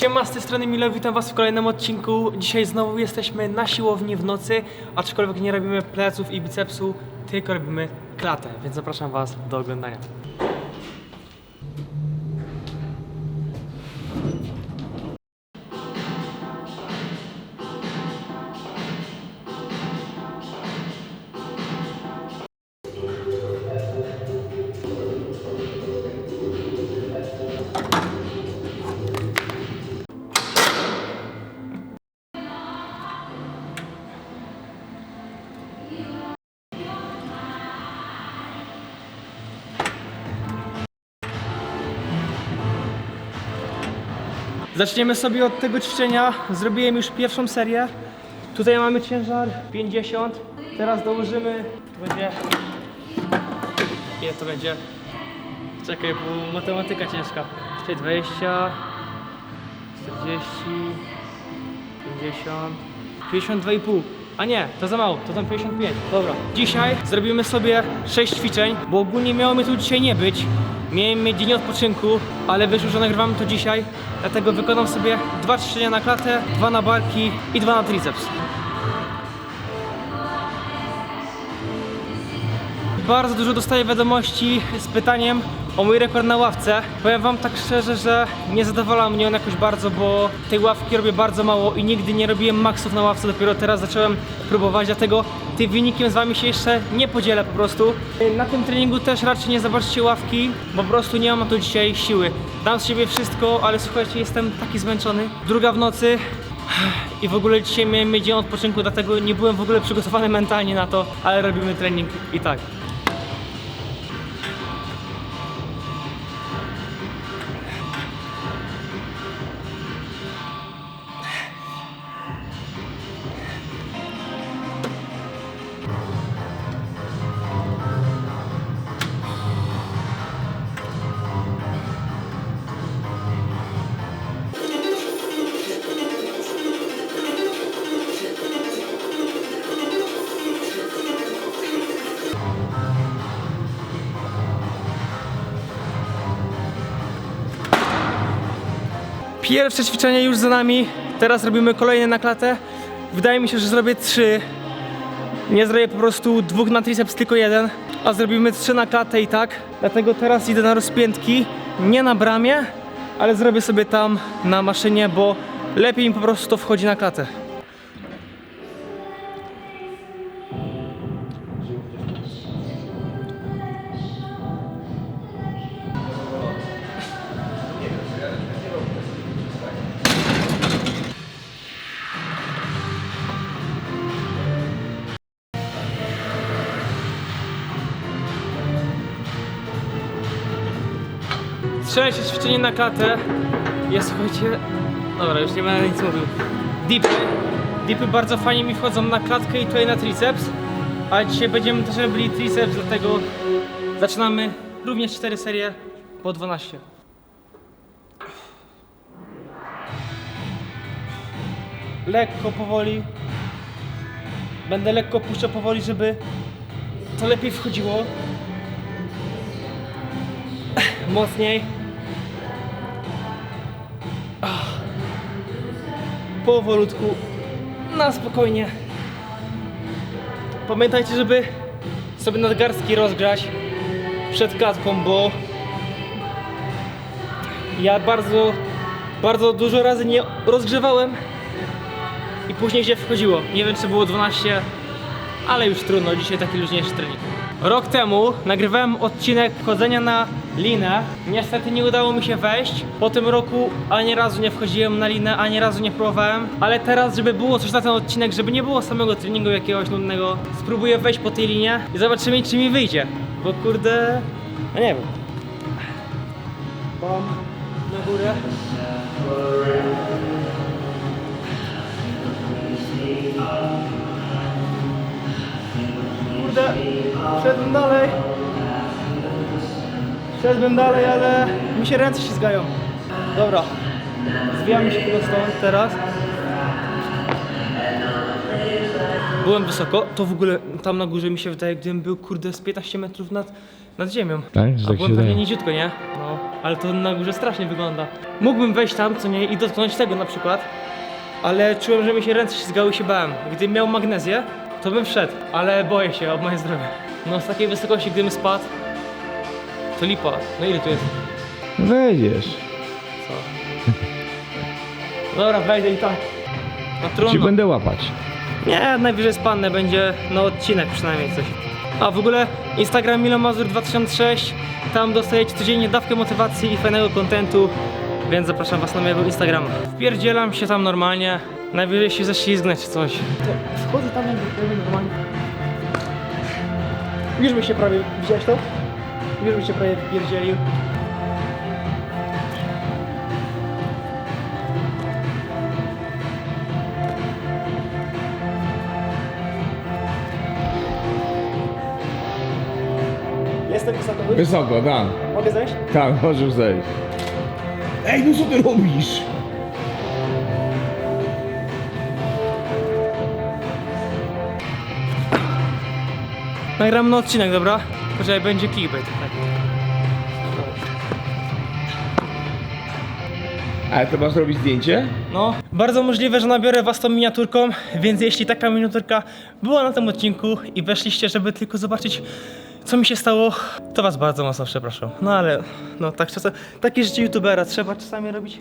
Siema, z tej strony Milo, witam was w kolejnym odcinku. Dzisiaj znowu jesteśmy na siłowni w nocy, aczkolwiek nie robimy pleców i bicepsu, tylko robimy klatę, więc zapraszam was do oglądania. Zaczniemy sobie od tego ćwiczenia. Zrobiłem już pierwszą serię. Tutaj mamy ciężar 50. Teraz dołożymy. To będzie. Ile to będzie? Czekaj, bo matematyka ciężka. Czyli 20, 40, 50, 52,5. A nie, to za mało, to tam 55. Dobra. Dzisiaj zrobimy sobie 6 ćwiczeń, bo ogólnie miało mnie tu dzisiaj nie być. Miałem mieć dzień odpoczynku, ale wyszło, że nagrywamy to dzisiaj. Dlatego wykonam sobie dwa ćwiczenia na klatę, dwa na barki i dwa na triceps. Bardzo dużo dostaję wiadomości z pytaniem o mój rekord na ławce. Powiem wam tak szczerze, że nie zadowala mnie on jakoś bardzo, bo tej ławki robię bardzo mało i nigdy nie robiłem maksów na ławce, dopiero teraz zacząłem próbować, dlatego tym wynikiem z wami się jeszcze nie podzielę po prostu. Na tym treningu też raczej nie zobaczycie ławki, bo po prostu nie mam na to dzisiaj siły. Dam z siebie wszystko, ale słuchajcie, jestem taki zmęczony. Druga w nocy, i w ogóle dzisiaj miałem dzień odpoczynku, dlatego nie byłem w ogóle przygotowany mentalnie na to, ale robimy trening i tak. Pierwsze ćwiczenie już za nami. Teraz robimy kolejne na klatę. Wydaje mi się, że zrobię trzy. Nie zrobię po prostu dwóch na triceps, tylko jeden. A zrobimy trzy na klatę i tak. Dlatego teraz idę na rozpiętki. Nie na bramie, ale zrobię sobie tam na maszynie, bo lepiej mi po prostu to wchodzi na klatę. Trzecie ćwiczenie na klatę jest, słuchajcie, dobra, już nie będę nic mówił. Dipy. Dipy bardzo fajnie mi wchodzą na klatkę i tutaj na triceps. A dzisiaj będziemy też robili triceps, dlatego zaczynamy również 4 serie po 12. Lekko, powoli. Będę lekko puszczał powoli, żeby to lepiej wchodziło. Mocniej. Powolutku. Na spokojnie. Pamiętajcie, żeby sobie nadgarstki rozgrzać przed klatką, bo ja bardzo, bardzo dużo razy nie rozgrzewałem i później się wchodziło. Nie wiem, czy było 12, ale już trudno, dzisiaj taki luźniejszy trening. Rok temu nagrywałem odcinek chodzenia na linę. Niestety nie udało mi się wejść. Po tym roku ani razu nie wchodziłem na linę, ani razu nie próbowałem. Ale teraz, żeby było coś na ten odcinek, żeby nie było samego treningu jakiegoś nudnego, spróbuję wejść po tej linie i zobaczymy, czy mi wyjdzie. Bo kurde, no nie wiem. Bam, na górę. Kurde, szedłem dalej. Szedłem dalej, ale mi się ręce ślizgają. Dobra, zwijamy się chyba stąd teraz. Byłem wysoko, to w ogóle tam na górze mi się wydaje, gdybym był kurde z 15 metrów nad, nad ziemią. Tak? Że A tak byłem się pewnie daje. niziutko, nie? No, ale to na górze strasznie wygląda. Mógłbym wejść tam, co nie, i dotknąć tego na przykład, ale czułem, że mi się ręce ślizgały i się bałem. Gdybym miał magnezję, to bym wszedł, ale boję się o moje zdrowie. No z takiej wysokości, gdybym spadł, to lipa. No ile tu jest? Wejdziesz. Co? Dobra, wejdę i tak. No Ci trudno. będę łapać. Nie, najwyżej spadnę, będzie no odcinek przynajmniej coś. A w ogóle Instagram Milomazur 2006, tam dostajecie codziennie dawkę motywacji i fajnego kontentu, więc zapraszam was na mojego Instagrama. Wpierdzielam się tam normalnie, najwyżej się ześlizgnę czy coś. Wchodzę tam jakby normalnie. Już by się prawie, widziałeś to? Już by się prawie wpierdzielił. Jestem wysoko, Wysoko, tak. mogę zejść? Tak, możesz zejść. Ej, no co ty robisz? Nagram na odcinek, dobra? Poczekaj, będzie clickbait. Ale to masz robić zdjęcie? No, bardzo możliwe, że nabiorę was tą miniaturką, więc jeśli taka miniaturka była na tym odcinku i weszliście, żeby tylko zobaczyć, co mi się stało, to was bardzo mocno przepraszam. No ale, no tak czasem, takie życie youtubera, trzeba czasami robić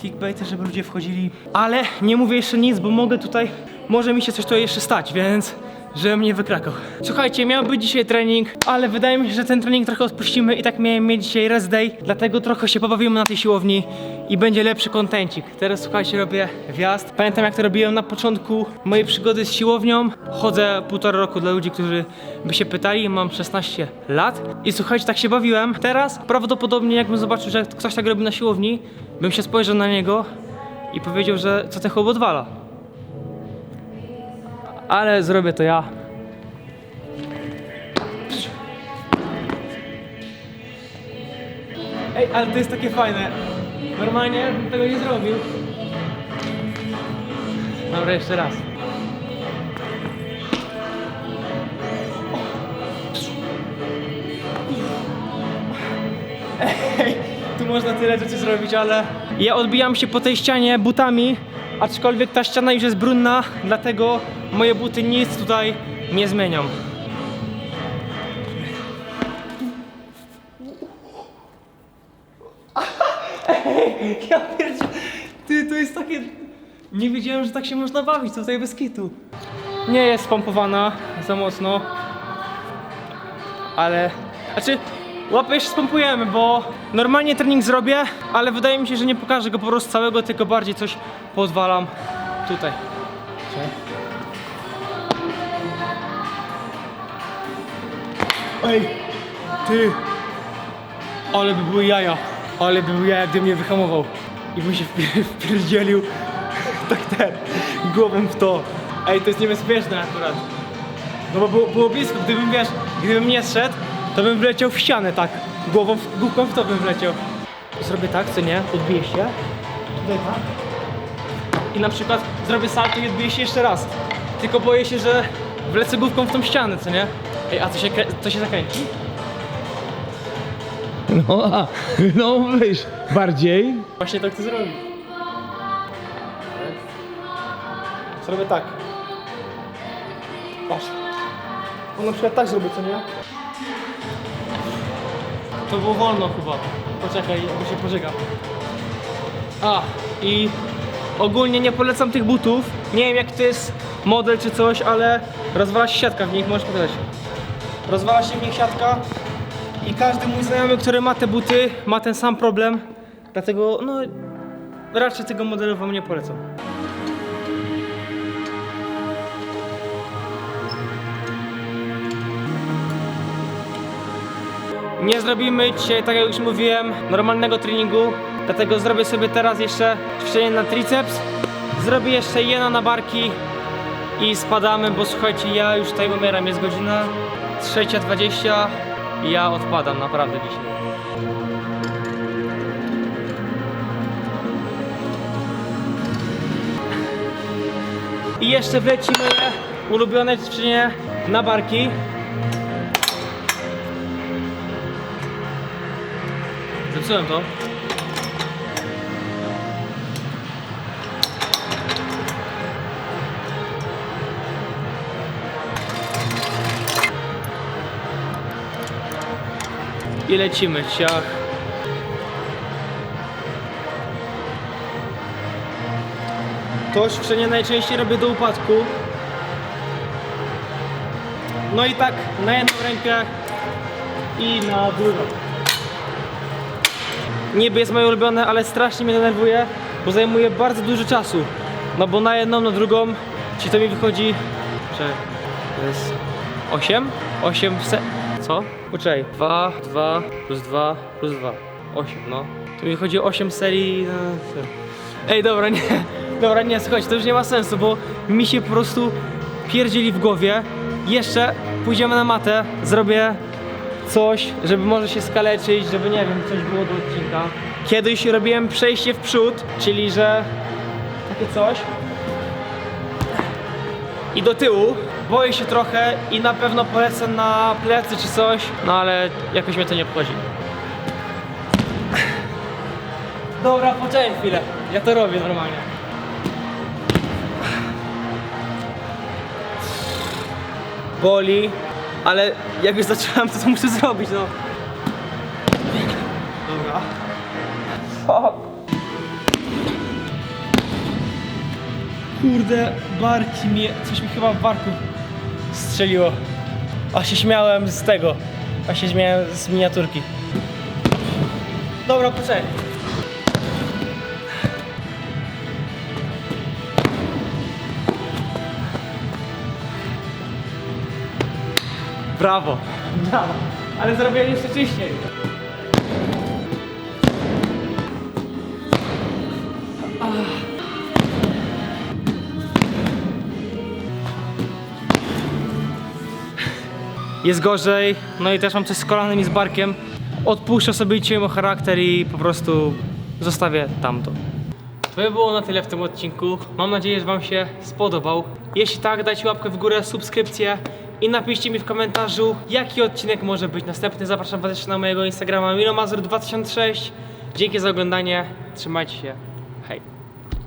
clickbaity, żeby ludzie wchodzili. Ale nie mówię jeszcze nic, bo mogę tutaj, może mi się coś tutaj jeszcze stać, więc żebym nie wykrakał. Słuchajcie, miał być dzisiaj trening, ale wydaje mi się, że ten trening trochę odpuścimy i tak miałem mieć dzisiaj rest day, dlatego trochę się pobawimy na tej siłowni i będzie lepszy kontencik. Teraz słuchajcie, robię wjazd. Pamiętam jak to robiłem na początku mojej przygody z siłownią. Chodzę półtora roku dla ludzi, którzy by się pytali, mam 16 lat i słuchajcie, tak się bawiłem. Teraz prawdopodobnie jakbym zobaczył, że ktoś tak robi na siłowni, bym się spojrzał na niego i powiedział, że co ten chłop odwala. Ale zrobię to ja. Ej, ale to jest takie fajne. Normalnie bym tego nie zrobił. Dobra, jeszcze raz. Ej, tu można tyle rzeczy zrobić, ale ja odbijam się po tej ścianie butami, aczkolwiek ta ściana już jest brudna, dlatego moje buty nic tutaj nie zmienią. Ja pierdzie... Ty, to jest takie... Nie wiedziałem, że tak się można bawić tutaj bez kitu. Nie jest spompowana za mocno, ale... Znaczy, łapę jeszcze spompujemy, bo normalnie trening zrobię, ale wydaje mi się, że nie pokażę go po prostu całego, tylko bardziej coś pozwalam tutaj. Ej, ty! Ale by były jaja, ale by były jaja, gdy mnie wyhamował i by się wpier- wpierdzielił tak ten, głową w to. Ej, to jest niebezpieczne akurat. No bo było, było blisko, gdybym wiesz, gdybym nie zszedł, to bym wleciał w ścianę tak, głową, w, główką w to bym wleciał. Zrobię tak, co nie, odbiję się, tutaj tak. I na przykład zrobię salto i odbiję się jeszcze raz. Tylko boję się, że wlecę główką w tą ścianę, co nie? Ej, a to się, krę- to się zakręci? No, a, no weź, bardziej. Właśnie tak chcę zrobić. Zrobię tak. Patrz. On na przykład tak zrobię, co nie? To było wolno chyba. Poczekaj, bo się pożegam. A, i ogólnie nie polecam tych butów. Nie wiem jak to jest model czy coś, ale rozwala się siatka w nich, możesz pokazać. Rozwala się w nich siatka i każdy mój znajomy, który ma te buty, ma ten sam problem. Dlatego, no, raczej tego modelu wam nie polecam. Nie zrobimy dzisiaj, tak jak już mówiłem, normalnego treningu, dlatego zrobię sobie teraz jeszcze ćwiczenie na triceps, zrobię jeszcze jedno na barki i spadamy, bo słuchajcie, ja już tutaj umieram, jest godzina 3.20 i ja odpadam naprawdę dzisiaj. I jeszcze wleci moje ulubione ćwiczenie na barki. Zepsułem to. I lecimy, ciach. To ćwiczenie najczęściej robię do upadku. No i tak na jedną rękę i na drugą. Niby jest moje ulubione, ale strasznie mnie denerwuje, bo zajmuje bardzo dużo czasu. No bo na jedną, na drugą, ci to mi wychodzi. Czekaj, to jest 8? 8 se... Co? Poczekaj. 2, 2, plus 2, plus 2. 8, no. To mi chodzi 8 serii. Co? Ej, dobra, nie. Dobra, nie, słuchajcie, to już nie ma sensu, bo mi się po prostu pierdzieli w głowie. Jeszcze pójdziemy na matę, zrobię coś, żeby może się skaleczyć, żeby nie wiem, coś było do odcinka. Kiedyś robiłem przejście w przód, czyli że takie coś. I do tyłu. Boję się trochę i na pewno polecę na plecy czy coś, no ale jakoś mnie to nie obchodzi. Dobra, poczekaj chwilę. Ja to robię normalnie. Boli, ale jak już zacząłem, to co muszę zrobić, no. Dobra. Fuck. Kurde, barki mnie, coś mi chyba w barku strzeliło. A się śmiałem z tego. A się śmiałem z miniaturki. Dobra, poczekaj. Brawo. Brawo. Ale zrobiłem jeszcze czyściej. Jest gorzej, no i też mam coś z kolanem i z barkiem. Odpuszczę sobie mój charakter i po prostu zostawię tamto. To by było na tyle w tym odcinku. Mam nadzieję, że Wam się spodobał. Jeśli tak, dajcie łapkę w górę, subskrypcję i napiszcie mi w komentarzu, jaki odcinek może być następny. Zapraszam Was jeszcze na mojego Instagrama milomazur2006. Dzięki za oglądanie, trzymajcie się.